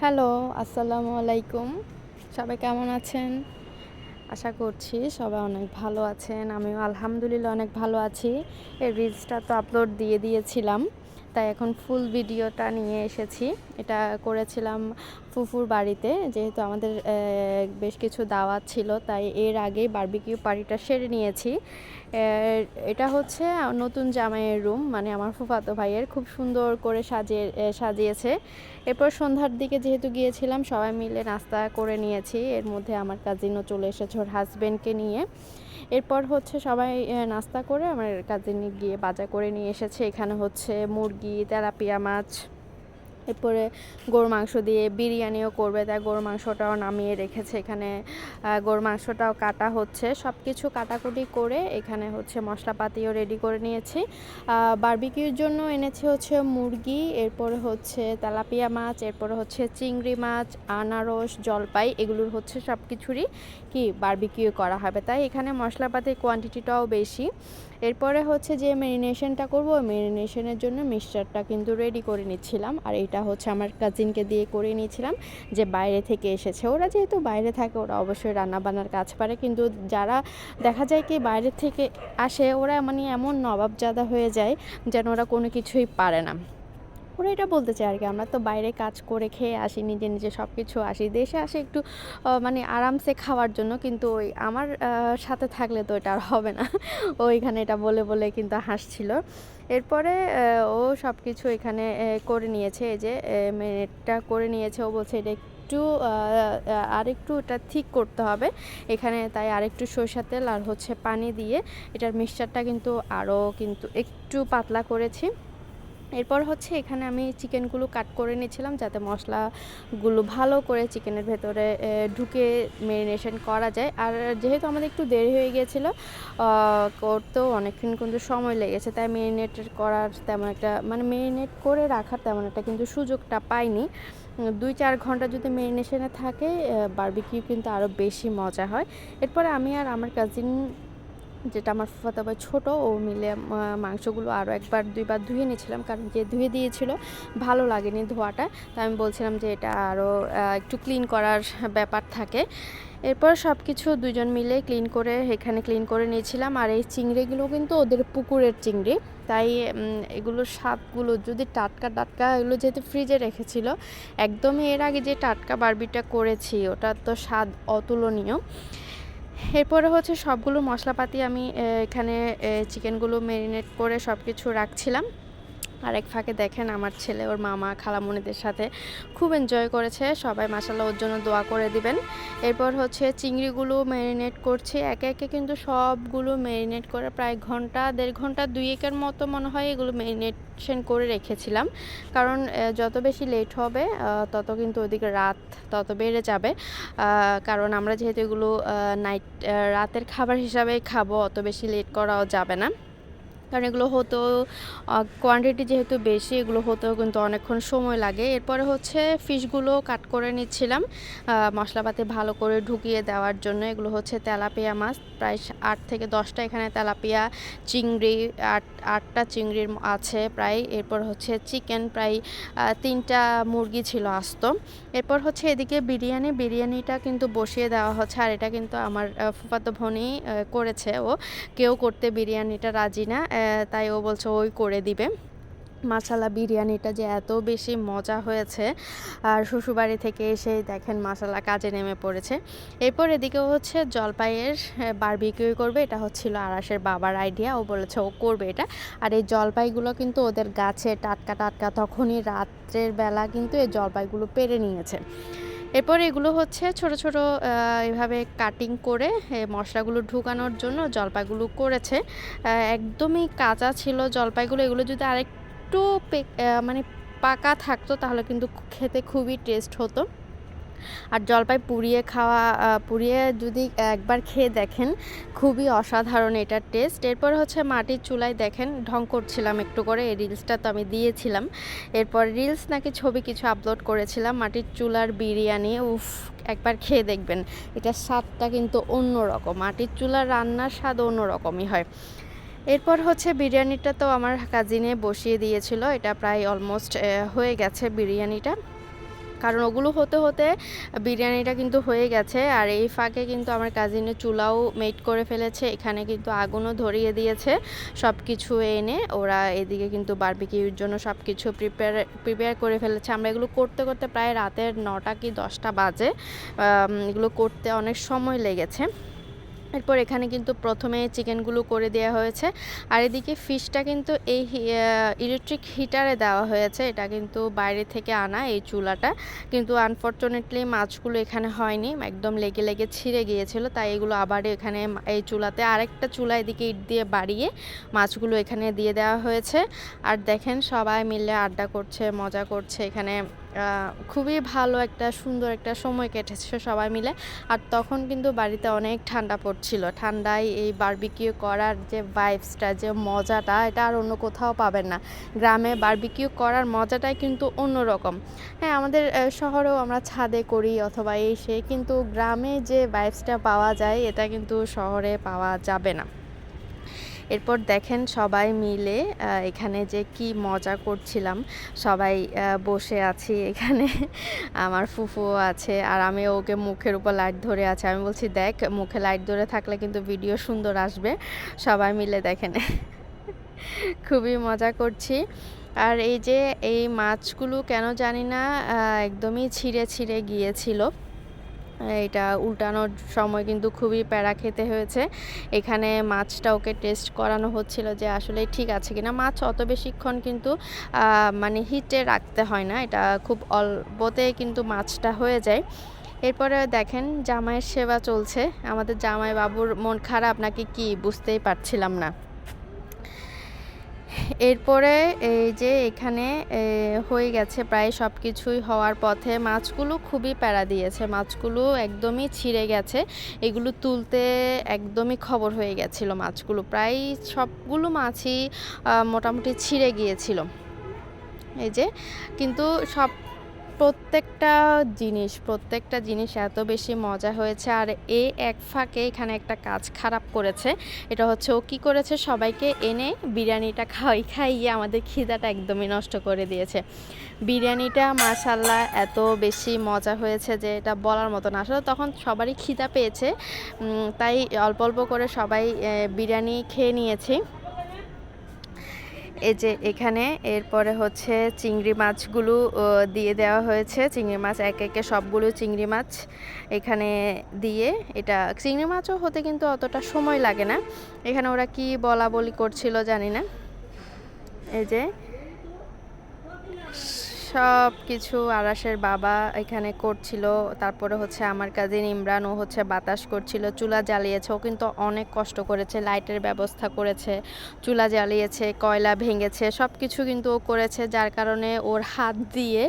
Hello, আসসালামু আলাইকুম। সবাই কেমন আছেন? আশা করছি সবাই অনেক ভালো আছেন। আমিও আলহামদুলিল্লাহ অনেক ভালো আছি। এই রিলসটা তো আপলোড দিয়ে দিয়েছিলাম। তাই এখন ফুল ভিডিওটা নিয়ে এসেছি। এটা করেছিলাম ফুফুর বাড়িতে, যেহেতু আমাদের বেশ কিছু দাওয়াত ছিল, তাই এর আগেই বারবিকিউ পার্টিটা সেরে নিয়েছি। এটা হচ্ছে নতুন জামাইয়ের রুম মানে আমার ফুফাতো ভাইয়ের, খুব সুন্দর করে সাজিয়ে সাজিয়েছে। এরপর সন্ধ্যার দিকে যেহেতু গিয়েছিলাম, সবাই মিলে নাস্তা করে নিয়েছি। এর মধ্যে আমার কাজিনও চলে এসেছে, ওর হাজব্যান্ডকে নিয়ে। এরপর হচ্ছে সবাই নাস্তা করে আমার কাজিনি গিয়ে বাজার করে নিয়ে এসেছে। এখানে হচ্ছে মুরগি, তেলাপিয়া মাছ এরপরে গরুর মাংস দিয়ে বিরিয়ানিও করবে, তাই গরুর মাংসটাও নামিয়ে রেখেছে এখানে। গরুর মাংসটাও কাটা হচ্ছে। সব কিছু কাটাকুটি করে এখানে হচ্ছে মশলাপাতিও রেডি করে নিয়েছি। বারবিকিউর জন্য এনেছি হচ্ছে মুরগি, এরপরে হচ্ছে তেলাপিয়া মাছ, এরপরে হচ্ছে চিংড়ি মাছ, আনারস, জলপাই, এগুলোর হচ্ছে সব কিছুরই কি বারবিকিউ করা হবে। তাই এখানে মশলাপাতির কোয়ান্টিটিটাও বেশি। এরপরে হচ্ছে যে মেরিনেশনটা করব মেরিনেশনের জন্য মিক্সচারটা কিন্তু রেডি করে নিচ্ছিলাম। আর এটা হচ্ছে আমার কাজিনকে দিয়ে করে নিয়েছিলাম যে বাইরে থেকে এসেছে। ওরা যেহেতু বাইরে থাকে, ওরা অবশ্যই রান্নাবান্নার কাজ পারে। কিন্তু যারা দেখা যায় কি বাইরে থেকে আসে, ওরা মানে এমন নবাবজাদা হয়ে যায় যেন ওরা কোনো কিছুই পারে না। ওরা এটা বলতে চায় আর কি আমরা তো বাইরে কাজ করে খেয়ে আসি, নিজে নিজে সব কিছু আসি, দেশে আসে একটু মানে আরামসে খাওয়ার জন্য, কিন্তু ওই আমার সাথে থাকলে তো এটা আর হবে না। ও এখানে এটা বলে বলে কিন্তু হাসছিল। এরপরে ও সব কিছু এখানে করে নিয়েছে, এই যে মেনেটটা করে নিয়েছে, ও বলছে এটা একটু আরেকটু এটা ঠিক করতে হবে, এখানে তাই আরেকটু সরষের তেল আর হচ্ছে পানি দিয়ে, এটার মিক্সচারটা কিন্তু আরও কিন্তু একটু পাতলা করেছি। এরপর হচ্ছে এখানে আমি চিকেনগুলো কাট করে নিয়েছিলাম যাতে মশলাগুলো ভালো করে চিকেনের ভেতরে ঢুকে মেরিনেশন করা যায়। আর যেহেতু আমাদের একটু দেরি হয়ে গিয়েছিল করতেও অনেকক্ষণ কিন্তু সময় লেগেছে, তাই মেরিনেট করার তেমন একটা মানে মেরিনেট করে রাখার তেমন একটা কিন্তু সুযোগটা পাইনি। দুই চার ঘণ্টা যদি মেরিনেশনে থাকে বারবিকিউ কিন্তু আরও বেশি মজা হয়। এরপরে আমি আর আমার কাজিন যেটা আমার ফুফাতো ভাই ছোটো, ও মিলে মাংসগুলো আরও একবার দুইবার ধুয়ে নিয়েছিলাম, কারণ যে ধুয়ে দিয়েছিল ভালো লাগেনি ধোয়াটা। তো আমি বলছিলাম যে এটা আরও একটু ক্লিন করার ব্যাপার থাকে। এরপর সব কিছু দুজন মিলে ক্লিন করে এখানে ক্লিন করে নিয়েছিলাম। আর এই চিংড়িগুলো কিন্তু ওদের পুকুরের চিংড়ি। তাই এগুলোর স্বাদগুলো যদি টাটকা টাটকা এগুলো যেহেতু ফ্রিজে রেখেছিল, একদমই এর আগে যে টাটকা বারবিটা করেছি, ওটার তো স্বাদ অতুলনীয়। এরপরে হচ্ছে সবগুলো মশলাপাতি আমি এখানে চিকেনগুলো ম্যারিনেট করে সব কিছু রাখছিলাম। আর এক ফাঁকে দেখেন আমার ছেলে, ওর মামা খালামণিদের সাথে খুব এনজয় করেছে। সবাই মাসাল্লাহ ওর জন্য দোয়া করে দিবেন। এরপর হচ্ছে চিংড়িগুলো ম্যারিনেট করছি। একে একে কিন্তু সবগুলো ম্যারিনেট করে প্রায় ঘণ্টা, দেড় ঘণ্টা দুই একের মতো মনে হয় এগুলো ম্যারিনেশন করে রেখেছিলাম। কারণ যত বেশি লেট হবে তত কিন্তু ওদিকে রাত তত বেড়ে যাবে। কারণ আমরা যেহেতু এগুলো নাইট রাতের খাবার হিসাবে খাব, অত বেশি লেট করাও যাবে না। কারণ এগুলো হতো কোয়ান্টিটি যেহেতু বেশি, এগুলো হতেও কিন্তু অনেকক্ষণ সময় লাগে। এরপরে হচ্ছে ফিশগুলো কাট করে নিচ্ছিলাম মশলাপাতি ভালো করে ঢুকিয়ে দেওয়ার জন্য। এগুলো হচ্ছে তেলাপিয়া মাছ, প্রায় আট থেকে দশটা এখানে তেলাপিয়া, চিংড়ি, আট, আটটা চিংড়ির আছে প্রায়। এরপর হচ্ছে চিকেন প্রায় তিনটা মুরগি ছিল আস্ত। এরপর হচ্ছে এদিকে বিরিয়ানি, বিরিয়ানিটা কিন্তু বসিয়ে দেওয়া হচ্ছে। আর এটা কিন্তু আমার ফুফাতো ভনি করেছে ও। কেউ করতে বিরিয়ানিটা রাজি না। তাই ও বলছে ওই করে দিবে। মাসালা বিরিয়ানিটা যে এত বেশি মজা হয়েছে। আর শ্বশুরবাড়ি থেকে এসে দেখেন মাসালা কাজে নেমে পড়েছে। এরপর এদিকে হচ্ছে জলপাইয়ের বারবিকিউ করবে। এটা হচ্ছিল আরাসের বাবার আইডিয়া ও বলেছে ও করবে এটা। আর এই জলপাইগুলো কিন্তু ওদের গাছে টাটকা টাটকা, তখনই রাত্রের বেলা কিন্তু এই জলপাইগুলো পেরে নিয়েছে। এরপর এগুলো হচ্ছে ছোট ছোট এভাবে কাটিং করে মশলাগুলো ঢুকানোর জন্য জলপাইগুলো করেছে। একদমই কাঁচা ছিল জলপাইগুলো। এগুলো যদি আরেকটু মানে পাকা থাকতো তাহলে কিন্তু খেতে খুবই টেস্ট হতো। আর জলপাই পুড়িয়ে খাওয়া পুড়িয়ে যদি একবার খেয়ে দেখেন, খুবই অসাধারণ এটার টেস্ট এরপর হচ্ছে মাটির চুলায় দেখেন, ঢং করছিলাম একটু করে, এই রিলসটা তো আমি দিয়েছিলাম। এরপর রিলস নাকি ছবি কিছু আপলোড করেছিলাম, মাটির চুলার বিরিয়ানি, উফ, একবার খেয়ে দেখবেন। এটার স্বাদটা কিন্তু অন্যরকম, মাটির চুলার রান্নার স্বাদ অন্যরকমই হয়। এরপর হচ্ছে বিরিয়ানিটা তো আমার কাজিনে বসিয়ে দিয়েছিল, এটা প্রায় অলমোস্ট হয়ে গেছে বিরিয়ানিটা। কারণ ওগুলো হতে হতে বিরিয়ানিটা কিন্তু হয়ে গেছে। আর এই ফাঁকে কিন্তু আমার কাজিনের চুলাও মেট করে ফেলেছে। এখানে কিন্তু আগুনও ধরিয়ে দিয়েছে। সব কিছু এনে ওরা এদিকে কিন্তু বার্বিকিউর জন্য সব কিছু প্রিপেয়ার প্রিপেয়ার করে ফেলেছে। আমরা এগুলো করতে করতে প্রায় রাতের নটা কি দশটা বাজে। এগুলো করতে অনেক সময় লেগেছে। এরপর এখানে কিন্তু প্রথমে চিকেনগুলো করে দেওয়া হয়েছে। আর এদিকে ফিশটা কিন্তু এই ইলেকট্রিক হিটারে দেওয়া হয়েছে। এটা কিন্তু বাইরে থেকে আনা এই চুলাটা। কিন্তু আনফর্চুনেটলি মাছগুলো এখানে হয়নি। একদম লেগে লেগে ছিঁড়ে গিয়েছিল। তাই এগুলো আবার এখানে এই চুলাতে আরেকটা চুলা এদিকে ইট দিয়ে বাড়িয়ে মাছগুলো এখানে দিয়ে দেওয়া হয়েছে। আর দেখেন সবাই মিলে আড্ডা করছে, মজা করছে এখানে। খুবই ভালো একটা, সুন্দর একটা সময় কেটেছে সবাই মিলে। আর তখন কিন্তু বাড়িতে অনেক ঠান্ডা পড়ছিল। ঠান্ডায় এই বারবিকিউ করার যে ভাইবসটা যে মজাটা, এটা আর অন্য কোথাও পাবেন না। গ্রামে বারবিকিউ করার মজাটাই কিন্তু অন্যরকম। হ্যাঁ আমাদের শহরেও আমরা ছাদে করি অথবা এই সে কিন্তু গ্রামে যে ভাইবসটা পাওয়া যায়, এটা কিন্তু শহরে পাওয়া যাবে না। এরপর দেখেন সবাই মিলে এখানে যে কি মজা করছিলাম। সবাই বসে আছি এখানে। আমার ফুফুও আছে আর আমি ওকে মুখের উপর লাইট ধরে আছে। আমি বলছি, দেখ, মুখে লাইট ধরে থাকলে কিন্তু ভিডিও সুন্দর আসবে। সবাই মিলে দেখেন। খুবই মজা করছি। আর এই যে এই মাছগুলো কেন জানি না একদমই ছিঁড়ে ছিঁড়ে গিয়েছিল। এটা উল্টানোর সময় কিন্তু খুবই প্যারা খেতে হয়েছে। এখানে মাছটা ওকে টেস্ট করানো হচ্ছিল যে আসলে ঠিক আছে কিনা। মাছ অত বেশিক্ষণ কিন্তু মানে হিটে রাখতে হয় না। এটা খুব অল্পতে কিন্তু মাছটা হয়ে যায়। এরপরে দেখেন জামাইয়ের সেবা চলছে। আমাদের জামাই বাবুর মন খারাপ নাকি কি বুঝতেই পারছিলাম না। এরপরে এই যে এখানে হয়ে গেছে প্রায় সব কিছুই হওয়ার পথে। মাছগুলো খুবই প্যারা দিয়েছে। মাছগুলো একদমই ছিঁড়ে গেছে। এগুলো তুলতে একদমই খবর হয়ে গেছিল মাছগুলো। প্রায় সবগুলো মাছই মোটামুটি ছিঁড়ে গিয়েছিল। এই যে, কিন্তু সব প্রত্যেকটা জিনিস প্রত্যেকটা জিনিস এত বেশি মজা হয়েছে আর এ এক ফাঁকে এখানে একটা কাজ খারাপ করেছে। এটা হচ্ছে ও কী করেছে? সবাইকে এনে বিরিয়ানিটা খাওয়াই, খাইয়ে আমাদের খিদাটা একদমই নষ্ট করে দিয়েছে। বিরিয়ানিটা মাশাল্লাহ এত বেশি মজা হয়েছে যে এটা বলার মতো না। আসলে তখন সবারই খিদা পেয়েছে তাই অল্প অল্প করে সবাই বিরিয়ানি খেয়ে নিয়েছি। এই যে এখানে এরপরে হচ্ছে চিংড়ি মাছগুলো দিয়ে দেওয়া হয়েছে। চিংড়ি মাছ এক একে সবগুলো চিংড়ি মাছ এখানে দিয়ে এটা, চিংড়ি মাছও হতে কিন্তু অতটা সময় লাগে না। এখানে ওরা কি বলা বলি করছিল জানি না। এই যে সব কিছু আরাসের বাবা এখানে করছিল। তারপরে হচ্ছে আমার কাজিন ইমরান, ও হচ্ছে বাতাস করছিল, চুলা জ্বালিয়েছে। ও কিন্তু অনেক কষ্ট করেছে, লাইটের ব্যবস্থা করেছে, চুলা জ্বালিয়েছে, কয়লা ভেঙেছে সব কিছু কিন্তু ও করেছে। যার কারণে ওর হাত দিয়ে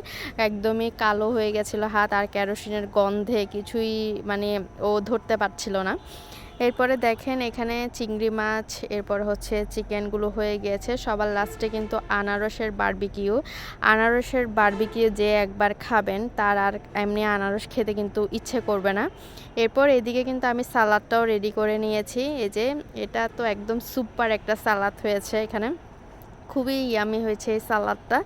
একদমই কালো হয়ে গেছিল হাত, আর ক্যারোসিনের গন্ধে কিছুই মানে ও ধরতে পারছিল না। এরপরে দেখেন এখানে চিংড়ি মাছ, এরপর হচ্ছে চিকেনগুলো হয়ে গিয়েছে। সবার লাস্টে কিন্তু আনারসের বারবিকিউ আনারসের বারবিকিউ যে একবার খাবেন, তার আর এমনি আনারস খেতে কিন্তু ইচ্ছে করবে না। এরপর এদিকে কিন্তু আমি সালাদটাও রেডি করে নিয়েছি। এই যে, এটা তো একদম সুপার একটা সালাদ হয়েছে এখানে। খুবই ইয়ামি হয়েছে এই সালাদটা।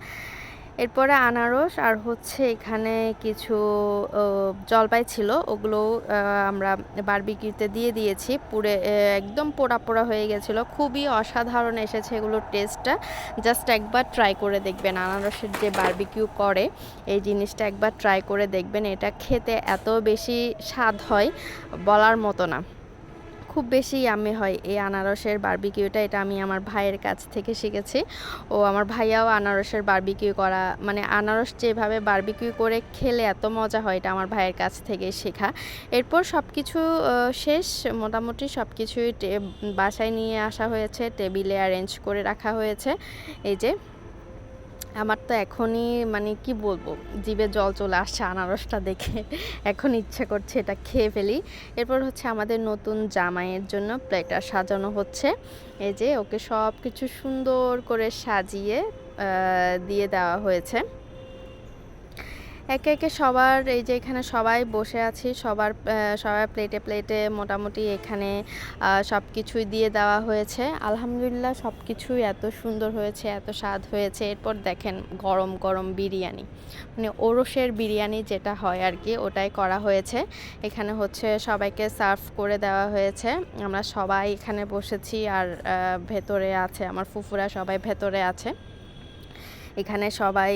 এরপরে আনারস আর হচ্ছে এখানে কিছু জলপাই ছিল। ওগুলো আমরা বারবিকিউতে দিয়ে দিয়েছি। পুরে একদম পোড়া পোড়া হয়ে গেছিল। খুবই অসাধারণ এসেছে এগুলোর টেস্টটা। জাস্ট একবার ট্রাই করে দেখবেন। আনারসের যে বারবিকিউ করে, এই জিনিসটা একবার ট্রাই করে দেখবেন। এটা খেতে এত বেশি স্বাদ হয় বলার মতো না। খুব বেশি আমি হয়। এই আনারসের বারবিকিউটা এটা আমি আমার ভাইয়ের কাছ থেকে শিখেছি। ও আমার ভাইয়াও আনারসের বারবিকিউ করা মানে আনারস যেভাবে বারবিকিউ করে খেলে এত মজা হয়, এটা আমার ভাইয়ের কাছ থেকে শেখা। এরপর সব কিছু শেষ। মোটামুটি সব কিছুই বাসায় নিয়ে আসা হয়েছে টেবিলে অ্যারেঞ্জ করে রাখা হয়েছে। এই যে আমার তো এখনই মানে কি বলব, জিভে জল চলে আসছে আনারসটা দেখে। এখন ইচ্ছা করছে এটা খেয়ে ফেলি। এরপর হচ্ছে আমাদের নতুন জামাইয়ের জন্য প্লেটার সাজানো হচ্ছে। এই যে ওকে সব কিছু সুন্দর করে সাজিয়ে দিয়ে দেওয়া হয়েছে। একে একে সবার, এই যে এখানে সবাই বসে আছি, সবার সবার প্লেটে প্লেটে মোটামুটি এখানে সব কিছুই দিয়ে দেওয়া হয়েছে। আলহামদুলিল্লাহ সব কিছুই এত সুন্দর হয়েছে, এত স্বাদ হয়েছে। এরপর দেখেন গরম গরম বিরিয়ানি। মানে ওরসের বিরিয়ানি যেটা হয় আর কি ওটাই করা হয়েছে। এখানে হচ্ছে সবাইকে সার্ভ করে দেওয়া হয়েছে। আমরা সবাই এখানে বসেছি আর ভেতরে আছে, আমার ফুফুরা সবাই ভেতরে আছে। এখানে সবাই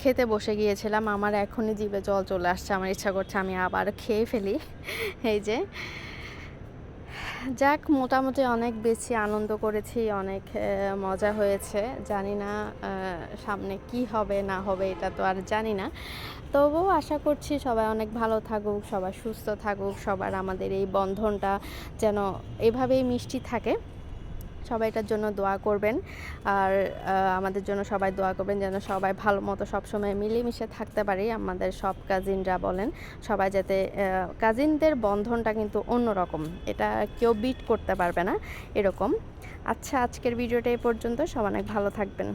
খেতে বসে গিয়েছিলাম। আমার এখনই জিভে জল চলে আসছে। আমার ইচ্ছা করছে আমি আবার খেয়ে ফেলি। এই যে। যাক, মোটামুটি অনেক বেশি আনন্দ করেছি, অনেক মজা হয়েছে। জানি না সামনে কি হবে, না হবে, এটা তো আর জানি না। তবুও আশা করছি সবাই অনেক ভালো থাকুক, সবাই সুস্থ থাকুক, সবার আমাদের এই বন্ধনটা যেন এভাবেই মিষ্টি থাকে। সবাই এটার জন্য দোয়া করবেন। আর আমাদের জন্য সবাই দোয়া করবেন যেন সবাই ভালো মতো সবসময় মিলেমিশে থাকতে পারি, আমাদের সব কাজিনরা বলেন। সবাই যাতে কাজিনদের বন্ধনটা কিন্তু অন্যরকম, এটা কেউ বিট করতে পারবে না, এরকম। আচ্ছা আজকের ভিডিওটা এই পর্যন্ত। সবাই অনেক ভালো থাকবেন।